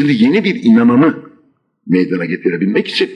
Şimdi yeni bir inananı meydana getirebilmek için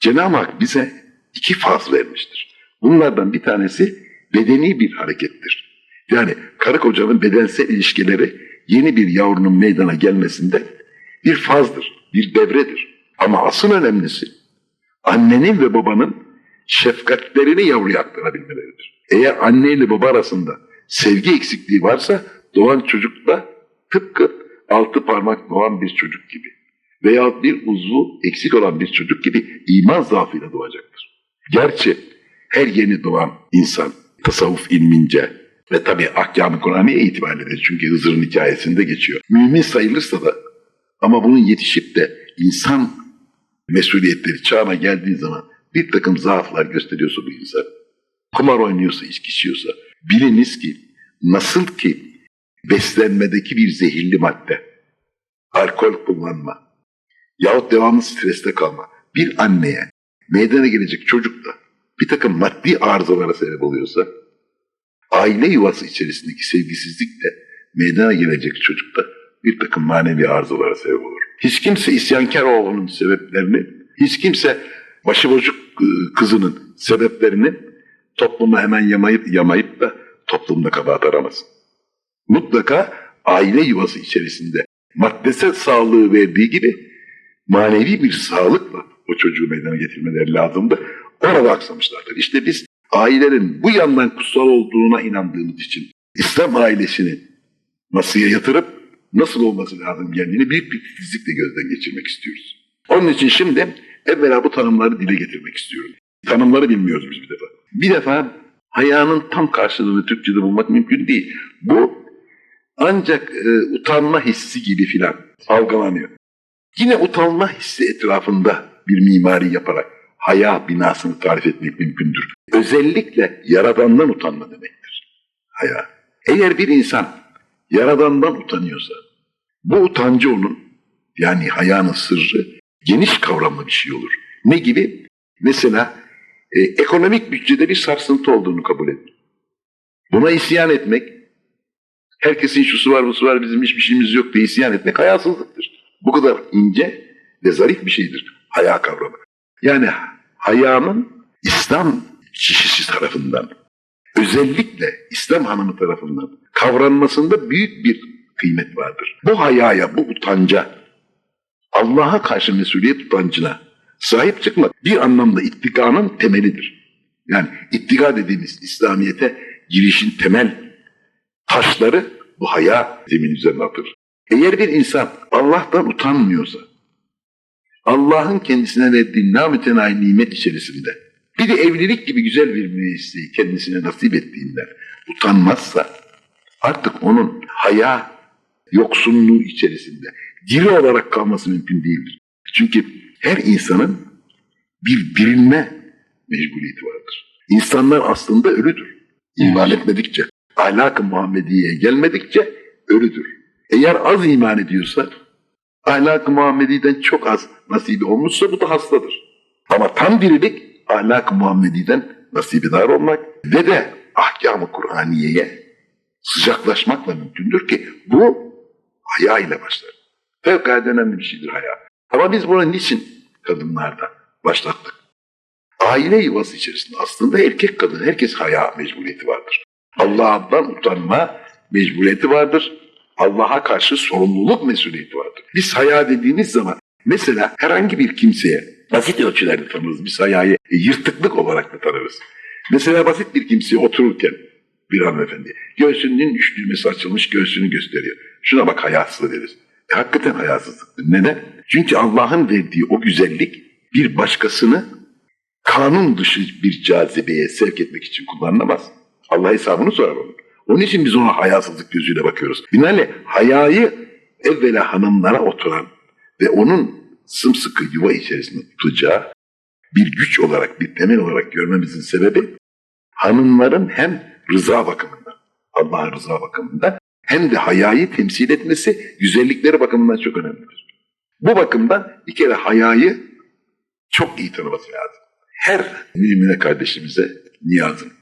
Cenab-ı Hak bize iki faz vermiştir. Bunlardan bir tanesi bedeni bir harekettir. Yani karı kocanın bedensel ilişkileri yeni bir yavrunun meydana gelmesinde bir fazdır, bir devredir. Ama asıl önemlisi annenin ve babanın şefkatlerini yavruya aktarabilmeleridir. Eğer anne ile baba arasında sevgi eksikliği varsa doğan çocuk da tıpkı altı parmak doğan bir çocuk gibi veya bir uzvu eksik olan bir çocuk gibi iman zaafıyla doğacaktır. Gerçi her yeni doğan insan tasavvuf ilmince ve tabi ahkam-ı Kur'an'ı itibariyle çünkü Hızır'ın hikayesinde geçiyor. Mümin sayılırsa da ama bunun yetişip de insan mesuliyetleri çağına geldiği zaman bir takım zaaflar gösteriyorsa bu insan, kumar oynuyorsa, içki biliniz ki nasıl ki beslenmedeki bir zehirli madde, alkol kullanma yahut devamlı streste kalma bir anneye meydana gelecek çocukta bir takım maddi arızalara sebep oluyorsa aile yuvası içerisindeki sevgisizlik de meydana gelecek çocukta bir takım manevi arızalara sebep olur. Hiç kimse isyankar oğlunun sebeplerini, hiç kimse başıboşuk e, kızının sebeplerini topluma hemen yamayıp yamayıp da toplumda kabahat aramasın. Mutlaka aile yuvası içerisinde maddesel sağlığı verdiği gibi manevi bir sağlıkla o çocuğu meydana getirmeleri lazımdı. Orada aksamışlardır. İşte biz ailelerin bu yandan kutsal olduğuna inandığımız için İslam ailesini masaya yatırıp nasıl olması lazım kendini büyük bir titizlikle gözden geçirmek istiyoruz. Onun için şimdi evvela bu tanımları dile getirmek istiyorum. Tanımları bilmiyoruz biz bir defa. Bir defa hayanın tam karşılığını Türkçe'de bulmak mümkün değil. Bu ancak e, utanma hissi gibi filan algılanıyor. Yine utanma hissi etrafında bir mimari yaparak haya binasını tarif etmek mümkündür. Özellikle yaradandan utanma demektir. Haya. Eğer bir insan yaradandan utanıyorsa bu utancı onun yani hayanın sırrı geniş kavramlı bir şey olur. Ne gibi? Mesela e, ekonomik bütçede bir sarsıntı olduğunu kabul etmek. Buna isyan etmek, herkesin şusu var busu var bizim hiçbir şeyimiz yok diye isyan etmek hayasızlıktır. Bu kadar ince ve zarif bir şeydir haya kavramı. Yani hayanın İslam kişisi tarafından özellikle İslam hanımı tarafından kavranmasında büyük bir kıymet vardır. Bu hayaya, bu utanca, Allah'a karşı mesuliyet utancına sahip çıkmak bir anlamda ittikanın temelidir. Yani ittika dediğimiz İslamiyet'e girişin temel taşları bu haya zemin üzerine atır. Eğer bir insan Allah'tan utanmıyorsa, Allah'ın kendisine verdiği namütenayi nimet içerisinde bir de evlilik gibi güzel bir müesseyi kendisine nasip ettiğinden utanmazsa artık onun haya yoksunluğu içerisinde diri olarak kalması mümkün değildir. Çünkü her insanın bir bilinme mecburiyeti vardır. İnsanlar aslında ölüdür. İman etmedikçe, ahlak-ı Muhammediye'ye gelmedikçe ölüdür. Eğer az iman ediyorsa, ahlak-ı Muhammedi'den çok az nasibi olmuşsa bu da hastadır. Ama tam dirilik ahlak-ı Muhammedi'den nasibidar olmak ve de ahkam-ı Kur'aniye'ye sıcaklaşmakla mümkündür ki bu haya ile başlar. Fevkalade önemli bir şeydir haya. Ama biz bunu niçin kadınlarda başlattık? Aile yuvası içerisinde aslında erkek kadın herkes haya mecburiyeti vardır. Allah'tan utanma mecburiyeti vardır. Allah'a karşı sorumluluk mesuliyeti vardır. Biz haya dediğimiz zaman mesela herhangi bir kimseye basit ölçülerde tanırız. Biz hayayı yırtıklık olarak da tanırız. Mesela basit bir kimseye otururken bir hanımefendi göğsünün üç düğmesi açılmış göğsünü gösteriyor. Şuna bak hayasız deriz. E, hakikaten hayasızlıktır. Neden? Çünkü Allah'ın verdiği o güzellik bir başkasını kanun dışı bir cazibeye sevk etmek için kullanılamaz. Allah hesabını sorar onun. Onun için biz ona hayasızlık gözüyle bakıyoruz. Binaenle hayayı evvela hanımlara oturan ve onun sımsıkı yuva içerisinde tutacağı bir güç olarak, bir temel olarak görmemizin sebebi hanımların hem rıza bakımından, Allah'ın rıza bakımından hem de hayayı temsil etmesi güzellikleri bakımından çok önemlidir. Bu bakımdan bir kere hayayı çok iyi tanıması lazım. Her mümine kardeşimize niyazım.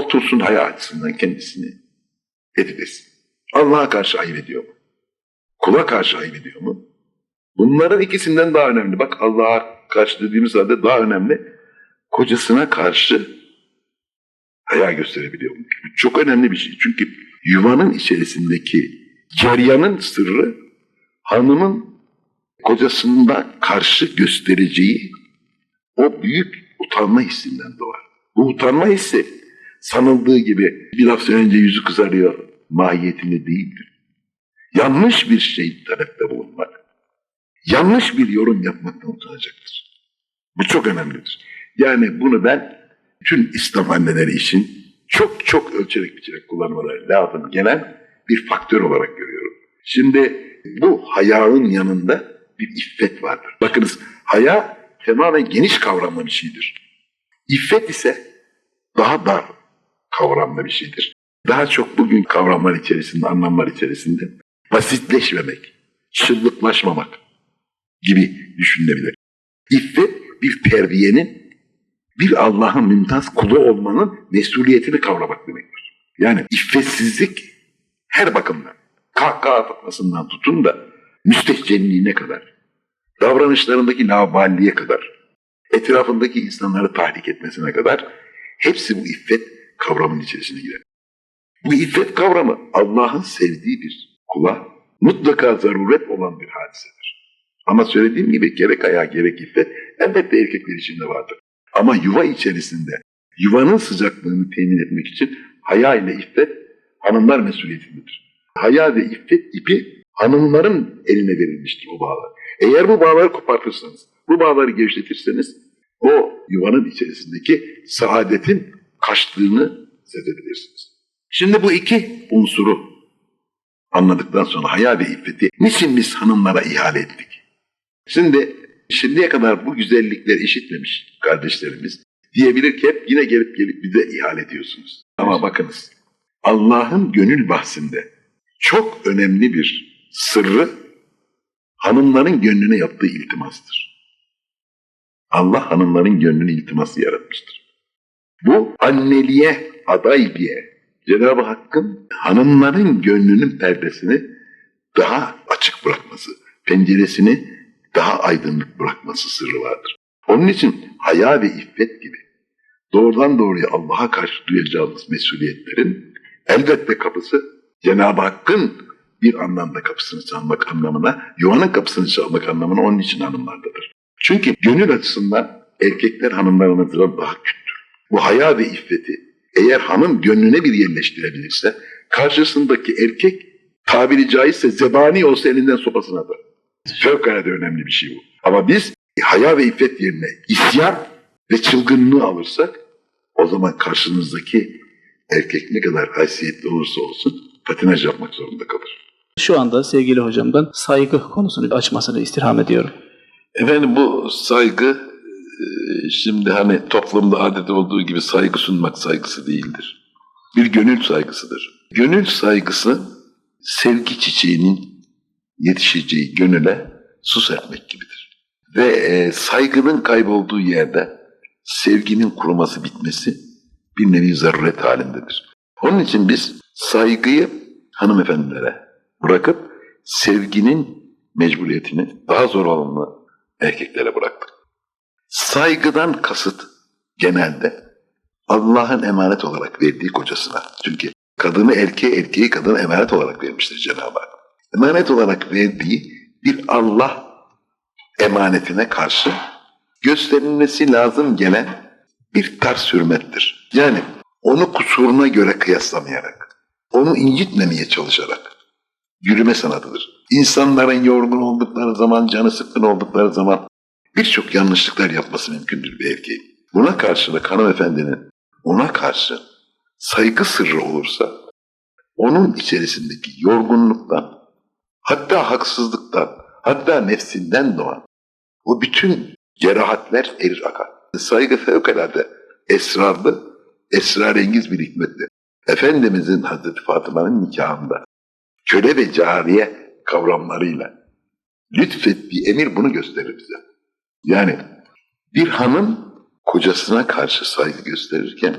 Otursun haya açısından kendisini edilsin. Allah'a karşı ayıp ediyor mu? Kula karşı ayıp ediyor mu? Bunların ikisinden daha önemli. Bak Allah'a karşı dediğimiz halde daha önemli. Kocasına karşı haya gösterebiliyor. Bu çok önemli bir şey. Çünkü yuvanın içerisindeki ceryanın sırrı hanımın kocasında karşı göstereceği o büyük utanma hissinden doğar. Bu utanma hissi sanıldığı gibi bir laf söyleyince yüzü kızarıyor mahiyetinde değildir. Yanlış bir şey talepte bulunmak, yanlış bir yorum yapmaktan utanacaktır. Bu çok önemlidir. Yani bunu ben bütün İslam anneleri için çok çok ölçerek biçerek kullanmaları lazım gelen bir faktör olarak görüyorum. Şimdi bu hayanın yanında bir iffet vardır. Bakınız haya tamamen geniş kavramlı bir şeydir. İffet ise daha dar kavramlı bir şeydir. Daha çok bugün kavramlar içerisinde, anlamlar içerisinde basitleşmemek, çıllıklaşmamak gibi düşünülebilir. İffet bir terbiyenin, bir Allah'ın mümtaz kulu olmanın mesuliyetini kavramak demektir. Yani iffetsizlik her bakımdan, kahkaha atmasından tutun da müstehcenliğine kadar, davranışlarındaki lavalliye kadar, etrafındaki insanları tahrik etmesine kadar hepsi bu iffet kavramının içerisine girer. Bu iffet kavramı Allah'ın sevdiği bir kula mutlaka zaruret olan bir hadisedir. Ama söylediğim gibi gerek ayağı gerek iffet elbette erkekler için de vardır. Ama yuva içerisinde yuvanın sıcaklığını temin etmek için haya ile iffet hanımlar mesuliyetindedir. Haya ve iffet ipi hanımların eline verilmiştir o bağlar. Eğer bu bağları kopartırsanız, bu bağları gevşetirseniz o yuvanın içerisindeki saadetin kaçtığını sezebilirsiniz. Şimdi bu iki unsuru anladıktan sonra haya ve iffeti niçin biz hanımlara ihale ettik? Şimdi şimdiye kadar bu güzellikleri işitmemiş kardeşlerimiz diyebilir ki hep yine gelip gelip bize ihale ediyorsunuz. Ama bakınız Allah'ın gönül bahsinde çok önemli bir sırrı hanımların gönlüne yaptığı iltimastır. Allah hanımların gönlünü iltiması yaratmıştır. Bu anneliğe aday diye Cenab-ı Hakk'ın hanımların gönlünün perdesini daha açık bırakması, penceresini daha aydınlık bırakması sırrı vardır. Onun için haya ve iffet gibi doğrudan doğruya Allah'a karşı duyacağımız mesuliyetlerin elbette kapısı Cenab-ı Hakk'ın bir anlamda kapısını çalmak anlamına, yuvanın kapısını çalmak anlamına onun için hanımlardadır. Çünkü gönül açısından erkekler hanımlarına daha küçüktür. Bu haya ve iffeti eğer hanım gönlüne bir yerleştirebilirse karşısındaki erkek tabiri caizse zebani olsa elinden sopasını atar. Fevkalade önemli bir şey bu. Ama biz haya ve iffet yerine isyan ve çılgınlığı alırsak o zaman karşınızdaki erkek ne kadar haysiyetli olursa olsun patinaj yapmak zorunda kalır. Şu anda sevgili hocamdan saygı konusunu açmasını istirham ediyorum. Efendim bu saygı şimdi hani toplumda adet olduğu gibi saygı sunmak saygısı değildir. Bir gönül saygısıdır. Gönül saygısı sevgi çiçeğinin yetişeceği gönüle su serpmek gibidir. Ve e, saygının kaybolduğu yerde sevginin kuruması bitmesi bir nevi zaruret halindedir. Onun için biz saygıyı hanımefendilere bırakıp sevginin mecburiyetini daha zor olanı erkeklere bıraktık. Saygıdan kasıt genelde Allah'ın emanet olarak verdiği kocasına. Çünkü kadını erkeğe, erkeği kadına emanet olarak vermiştir Cenab-ı Hak. Emanet olarak verdiği bir Allah emanetine karşı gösterilmesi lazım gelen bir ters hürmettir. Yani onu kusuruna göre kıyaslamayarak, onu incitmemeye çalışarak yürüme sanatıdır. İnsanların yorgun oldukları zaman, canı sıkkın oldukları zaman birçok yanlışlıklar yapması mümkündür bir erkeğin. Buna karşılık hanımefendinin ona karşı saygı sırrı olursa onun içerisindeki yorgunluktan hatta haksızlıktan hatta nefsinden doğan o bütün cerahatler erir akar. Saygı fevkalade esrarlı, esrarengiz bir hikmettir. Efendimizin Hazreti Fatıma'nın nikahında köle ve cariye kavramlarıyla lütfettiği emir bunu gösterir bize. Yani bir hanım kocasına karşı saygı gösterirken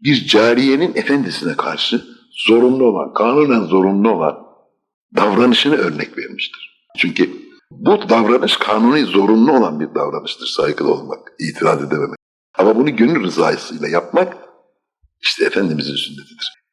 bir cariyenin efendisine karşı zorunlu olan, kanunen zorunlu olan davranışını örnek vermiştir. Çünkü Bu davranış kanuni zorunlu olan bir davranıştır saygılı olmak, itiraz edememek. Ama bunu gönül rızasıyla yapmak işte Efendimizin sünnetidir.